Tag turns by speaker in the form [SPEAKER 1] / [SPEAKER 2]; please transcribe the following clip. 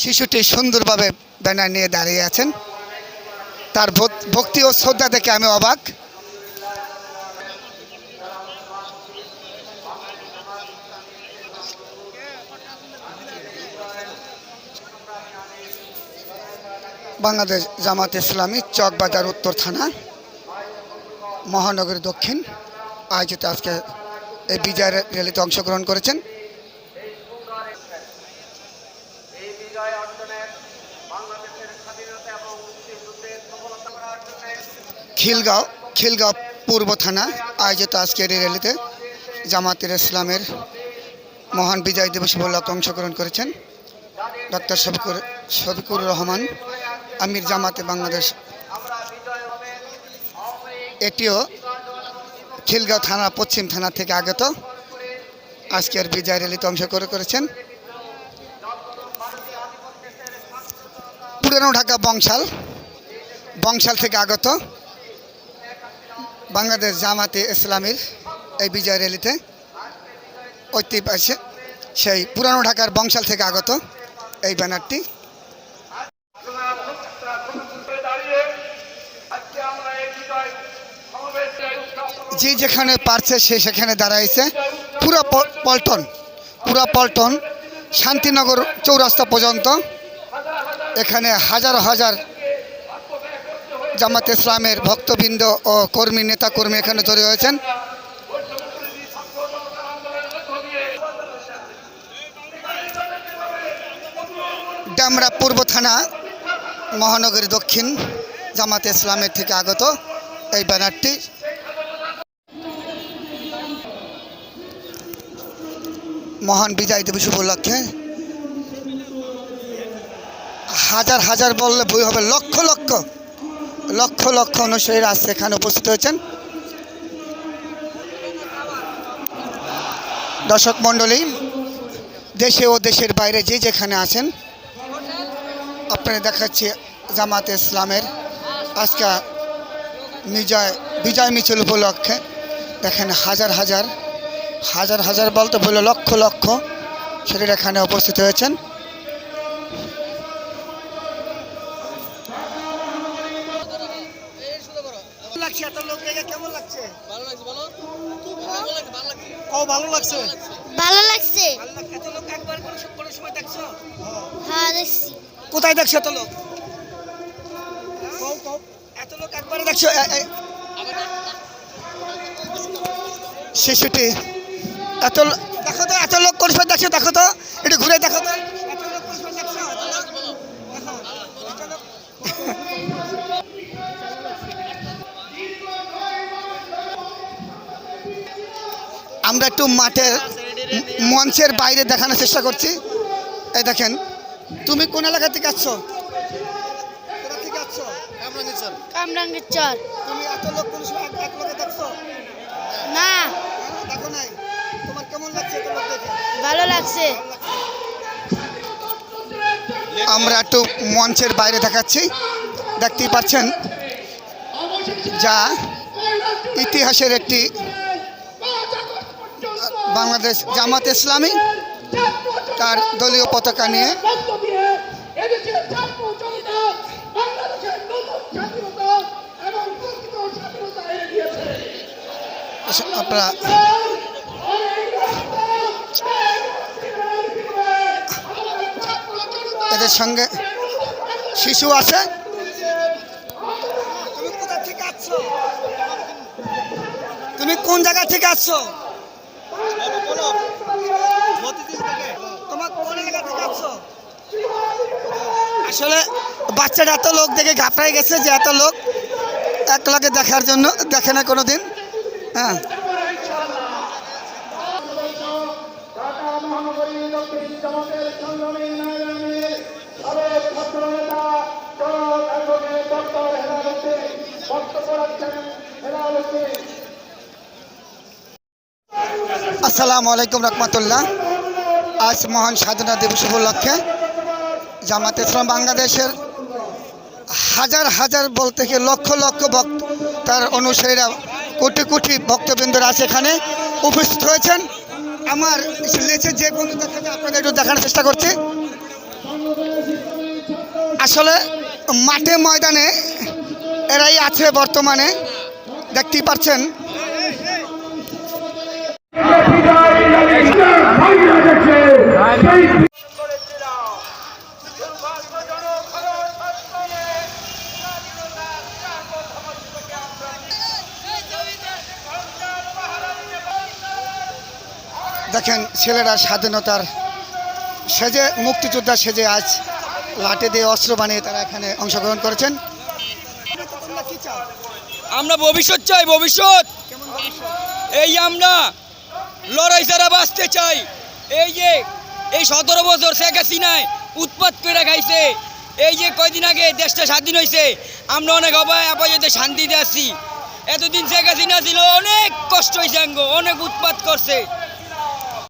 [SPEAKER 1] শিশুটি সুন্দরভাবে ব্যানার নিয়ে দাঁড়িয়ে আছেন। তার ভক- ভক্তি ও শ্রদ্ধা দেখে আমি অবাক। বাংলাদেশ জামাত ইসলামী চকবাজার উত্তর থানা মহানগরী দক্ষিণ। আয়োজিত আজকে এই বিজয় র্যালিতে অংশগ্রহণ করেছেন
[SPEAKER 2] এই বিজয় অর্জনের বাংলাদেশের স্বাধীনতা এবং মুক্তিযুদ্ধের সফলতা করার জন্য
[SPEAKER 1] খিলগাঁও খিলগাঁও পূর্ব থানা আয়োজিত আজকের এই র্যালিতে জামাতের ইসলামের মহান বিজয় দিবস উপলক্ষে অংশগ্রহণ করেছেন ডক্টর শফিকুর শফিকুর রহমান, আমির জামাতে বাংলাদেশ। এটিও খিলগাঁও থানা, পশ্চিম থানা থেকে আগত। আজকের বিজয় র্যালিতে অংশগ্রহণ করেছেন পুরানো ঢাকা বংশাল বংশাল থেকে আগত বাংলাদেশ জামাতে ইসলামীর এই বিজয় র্যালিতে ঐতিহাসিক সেই পুরানো ঢাকার বংশাল থেকে আগত এই ব্যানারটি। যে যেখানে পারছে সে সেখানে দাঁড়াইছে। পুরা পল্টন পুরা পল্টন, শান্তিনগর চৌরাস্তা পর্যন্ত এখানে হাজার হাজার জামাত ইসলামের ভক্তবৃন্দ ও কর্মী নেতা কর্মী এখানে জড়িয়ে হয়েছেন ডামরা পূর্ব থানা, মহানগরী দক্ষিণ, জামাত ইসলামের থেকে আগত এই ব্যানারটি। মহান বিজয় দিবস উপলক্ষে হাজার হাজার বললে বই হবে। লক্ষ লক্ষ লক্ষ লক্ষ অনুসারীরা আজ এখানে উপস্থিত হয়েছেন। দর্শক মণ্ডলী, দেশে ও দেশের বাইরে যে যেখানে আছেন আপনারা দেখাচ্ছি জামাতে ইসলামের আজকে বিজয় বিজয় মিছিল উপলক্ষে। দেখেন হাজার হাজার হাজার হাজার বলতে বলল লক্ষ লক্ষ শরীর এখানে উপস্থিত হয়েছেন। লাগছে এত লোক দেখে কেমন লাগছে?
[SPEAKER 3] ভালো লাগছে বলো? ভালো লাগছে। ভালো লাগছে?
[SPEAKER 1] ও ভালো লাগছে।
[SPEAKER 4] ভালো লাগছে।
[SPEAKER 1] এত লোক একবার কোনো কোনো সময় দেখছ?
[SPEAKER 4] হ্যাঁ দেখছি।
[SPEAKER 1] কোথায় দেখছ এত লোক? এত লোক একবারে দেখছ? শিশুটি এত দেখো তো এত লোক কোন সময় দেখছ দেখো তো একটু ঘুরে দেখো তো। আমরা একটু মাঠের মঞ্চের বাইরে দেখানোর চেষ্টা করছি। এই দেখেন তুমি কোন এলাকা থেকে আসছো? কোথা
[SPEAKER 4] কামরাঙ্গের চর।
[SPEAKER 1] তুমি এত লোক কোন সময় এক- এক লোকে দেখছ?
[SPEAKER 4] না।
[SPEAKER 1] হ্যাঁ, দেখো নাই। তোমার কেমন লাগছে এত দেখে?
[SPEAKER 4] ভালো লাগছে।
[SPEAKER 1] আমরা একটু মঞ্চের বাইরে দেখাচ্ছি। দেখতেই পাচ্ছেন যা ইতিহাসের একটি বাংলাদেশ জামাত ইসলামী তার দলীয় পতাকা নিয়ে আপনারা এদের সঙ্গে শিশু আছে। তুমি কোন জায়গা থেকে আসছো তোমার কোন এলাকা থেকে আসছো আসলে বাচ্চারা এত লোক দেখে ঘাপড়াই গেছে যে এত লোক এক লগে দেখার জন্য দেখে না কোনো দিন হ্যাঁ
[SPEAKER 2] দক্ষিণ জামাতের সংগ্রামী নায়কের সাবেক ছাত্র নেতা জনাব অ্যাডভোকেট ডক্টর হেলাল হোসেন বক্তব্য রাখছেন হেলাল হোসেন
[SPEAKER 1] আসসালামু আলাইকুম রহমতুল্লাহ। আজ মহান স্বাধীনতা দিবস উপলক্ষে জামাত ইসলাম বাংলাদেশের হাজার হাজার বলতে গিয়ে লক্ষ লক্ষ ভক্ত তার অনুসারীরা, কোটি কোটি ভক্তবৃন্দরা আছে এখানে উপস্থিত হয়েছেন। আমার লেচে যে বন্ধু দেখা যায় আপনাদের একটু দেখানোর চেষ্টা করছি। আসলে মাঠে ময়দানে এরাই আছে বর্তমানে। দেখতেই পাচ্ছেন দেখেন ছেলেরা স্বাধীনতার সেজে মুক্তিযোদ্ধা সেজে আজ লাঠি দিয়ে অস্ত্র বানিয়ে তারা এখানে অংশগ্রহণ করেছেন।
[SPEAKER 3] আমরা ভবিষ্যৎ চাই ভবিষ্যৎ। এই আমরা লড়াই ছাড়া বাঁচতে চাই এই যে, এই সতেরো বছর শেখ হাসিনায় উৎপাত করে খাইছে, এই যে কয়দিন আগে দেশটা স্বাধীন হয়েছে আমরা অনেক অভয় আপাতত শান্তিতে আছি। এতদিন শেখ হাসিনা ছিল, অনেক কষ্ট হয়েছে অনেক উৎপাত করছে।